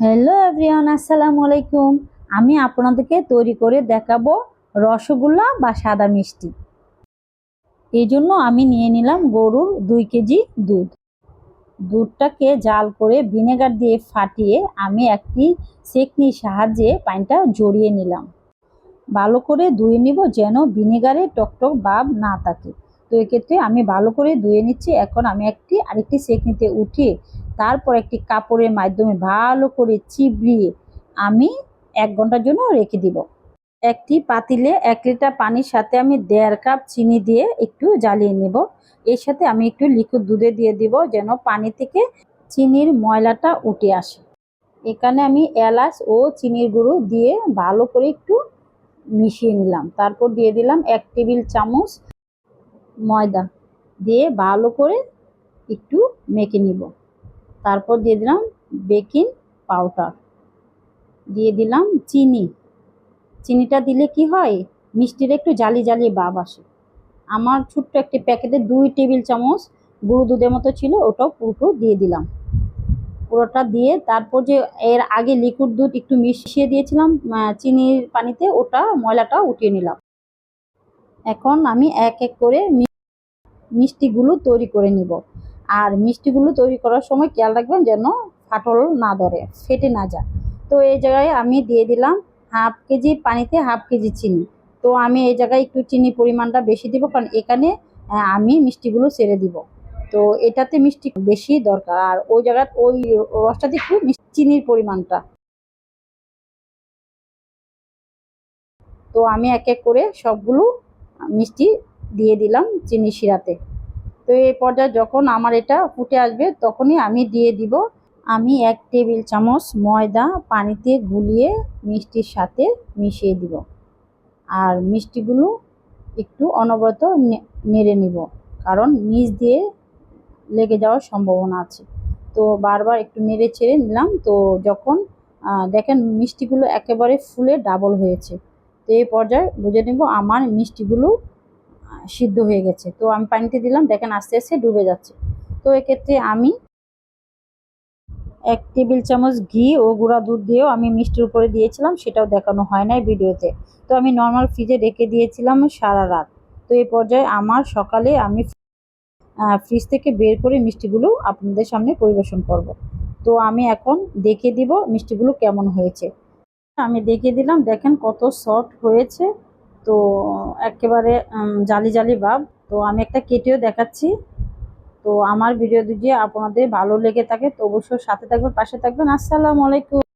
Hello everyone আসসালামু আলাইকুম। আমি আপনাদেরকে তৈরি করে দেখাবো রসগোল্লা বা সাদা মিষ্টি। এই জন্য আমি নিয়ে নিলাম গরুর দুই কেজি দুধ। দুধটাকে জাল করে ভিনেগার দিয়ে ফাটিয়ে আমি একটি সেকনির সাহায্যে পানিটা জড়িয়ে নিলাম। ভালো করে ধুয়ে নিব যেন ভিনেগারে টকটক ভাব না থাকে। তো এক্ষেত্রে আমি ভালো করে ধুয়ে নিচ্ছি। এখন আমি একটি, আরেকটি সেকনিতে উঠিয়ে তারপর একটি কাপড়ের মাধ্যমে ভালো করে চিবড়িয়ে আমি এক ঘণ্টার জন্য রেখে দিব। একটি পাতিলে এক লিটার পানির সাথে আমি দেড় কাপ চিনি দিয়ে একটু জ্বালিয়ে নেব। এর সাথে আমি একটু লিকুইড দুধে দিয়ে দিব যেন পানি থেকে চিনির ময়লাটা উঠে আসে। এখানে আমি এলাচ ও চিনির গুঁড়ো দিয়ে ভালো করে একটু মিশিয়ে নিলাম। তারপর দিয়ে দিলাম এক টেবিল চামচ ময়দা দিয়ে ভালো করে একটু মেখে নিব। তারপর দিয়ে দিলাম বেকিং পাউডার। দিয়ে দিলাম চিনি। চিনিটা দিলে কি হয়? মিষ্টির একটু জালি জালি ভাব আসে। আমার ছোট্ট একটি প্যাকেটে দুই টেবিল চামচ গুঁড়ো দুধের মতো ছিল, ওটাও পুরোটো দিয়ে দিলাম। পুরোটা দিয়ে তারপর যে এর আগে লিকুইড দুধ একটু মিশিয়ে দিয়েছিলাম চিনির পানিতে ওটা ময়লাটা উঠিয়ে নিলাম। এখন আমি এক এক করে মিষ্টিগুলো তৈরি করে নিব। আর মিষ্টিগুলো তৈরি করার সময় খেয়াল রাখবেন যেন ফাটল না ধরে, ফেটে না যায়। তো এই জায়গায় আমি দিয়ে দিলাম হাফ কেজি পানিতে হাফ কেজি চিনি। তো আমি এই জায়গায় একটু চিনি পরিমাণটা বেশি দিব, কারণ এখানে আমি মিষ্টিগুলো ছেড়ে দিব। তো এটাতে মিষ্টি বেশি দরকার, আর ওই জায়গায়, ওই রসটাতে একটু চিনির পরিমাণটা। তো আমি এক এক করে সবগুলো মিষ্টি দিয়ে দিলাম চিনি শিরাতে। তো এই পর্যায়ে যখন আমার এটা ফুটে আসবে, তখনই আমি দিয়ে দিব। আমি এক টেবিল চামচ ময়দা পানিতে গুলিয়ে মিষ্টির সাথে মিশিয়ে দিব। আর মিষ্টিগুলো একটু অনবরত নেড়ে নিব, কারণ নিচ দিয়ে লেগে যাওয়ার সম্ভাবনা আছে। তো বারবার একটু নেড়ে ছেড়ে নিলাম, তো যখন দেখেন মিষ্টিগুলো একেবারে ফুলে ডাবল হয়েছে। তো এই পর্যায়ে বুঝে নেব আমার মিষ্টিগুলো সিদ্ধ হয়ে গেছে। তো আমি পানিতে দিলাম, দেখেন আস্তে আস্তে ডুবে যাচ্ছে। তো এক্ষেত্রে আমি এক টেবিল চামচ ঘি ও গুঁড়া দুধ দিয়েও আমি মিষ্টির উপরে দিয়েছিলাম, সেটাও দেখানো হয় নাই ভিডিওতে। তো আমি নর্মাল ফ্রিজে রেখে দিয়েছিলাম সারা রাত। তো এই পর্যায়ে আমার সকালে আমি ফ্রিজ থেকে বের করে মিষ্টিগুলো আপনাদের সামনে পরিবেশন করব। তো আমি এখন দেখে দিব মিষ্টিগুলো কেমন হয়েছে। আমি দেখে দিলাম, দেখেন কত সফট হয়েছে। তো একেবারে জালি জালি ভাব। তো আমি একটা কেটেও দেখাচ্ছি। তো আমার ভিডিও যদি আপনাদের ভালো লেগে থাকে, তো অবশ্যই সাথে থাকবেন, পাশে থাকবেন। আসসালামু আলাইকুম।